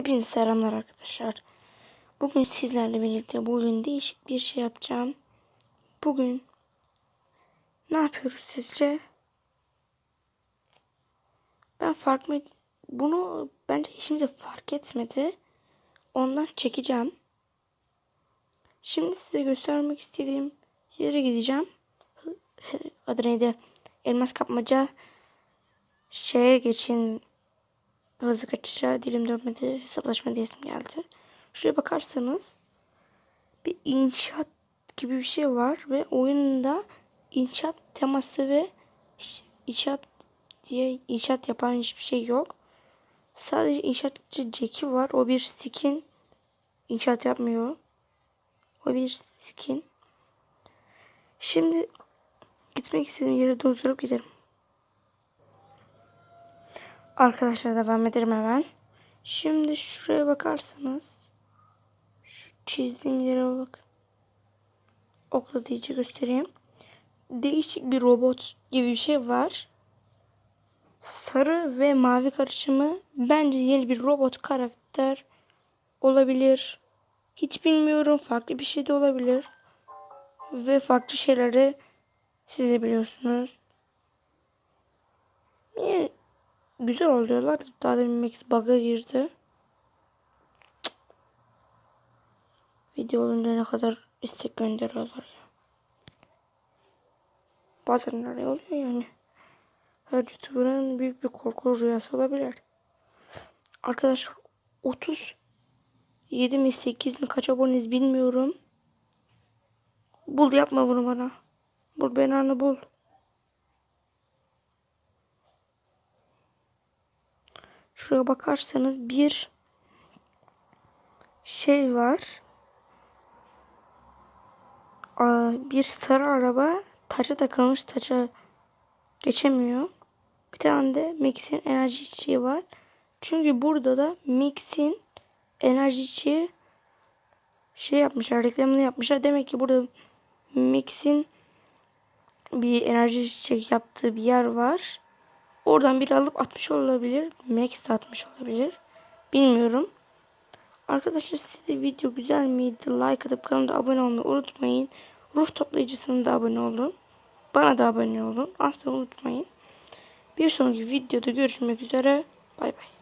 Hepinize selamlar arkadaşlar. Bugün sizlerle birlikte bugün değişik bir şey yapacağım. Bugün ne yapıyoruz sizce? Ben fark mı bunu bence işimize fark etmedi. Ondan çekeceğim. Şimdi size göstermek istediğim yere gideceğim. Adı neydi? Elmas kapmaca şeye geçin hızlı kaçışa dilim dönmedi hesaplaşma diyesim geldi. Şuraya bakarsanız bir inşaat gibi bir şey var ve oyunda inşaat teması ve inşaat diye inşaat yapan hiçbir şey yok. Sadece inşaatçı Jack'i var. O bir skin. İnşaat yapmıyor. O bir skin. Şimdi gitmek istediğim yere durdurup gidelim. Arkadaşlar devam ederim hemen. Şimdi şuraya bakarsanız şu çizdiğim yere bak. Okla diye göstereyim. Değişik bir robot gibi bir şey var. Sarı ve mavi karışımı bence yeni bir robot karakter olabilir. Hiç bilmiyorum. Farklı bir şey de olabilir. Ve farklı şeyleri siz de biliyorsunuz. Niye güzel oluyorlar. Daha demin Max bug'a girdi. Video olunca ne kadar istek gönderiyorlar ya. Bazen öyle oluyor yani. Her YouTuber'ın büyük bir korku rüyası olabilir. Arkadaşlar 30 7 mi 8 mi kaç aboneniz bilmiyorum. Bul yapma bunu bana. Bul beni bul. Şuraya bakarsanız bir şey var. Bir sarı araba taça takılmış taça geçemiyor. Bir tane de Max'in enerji içeceği var. Çünkü burada da Max'in enerji içeceği şey yapmışlar, reklamını yapmışlar. Demek ki burada Max'in bir enerji içecek yaptığı bir yer var. Oradan bir alıp atmış olabilir. Max atmış olabilir. Bilmiyorum. Arkadaşlar size video güzel miydi? Like atıp kanalıma abone olmayı unutmayın. Ruh toplayıcısına da abone olun. Bana da abone olun. Asla unutmayın. Bir sonraki videoda görüşmek üzere. Bay bay.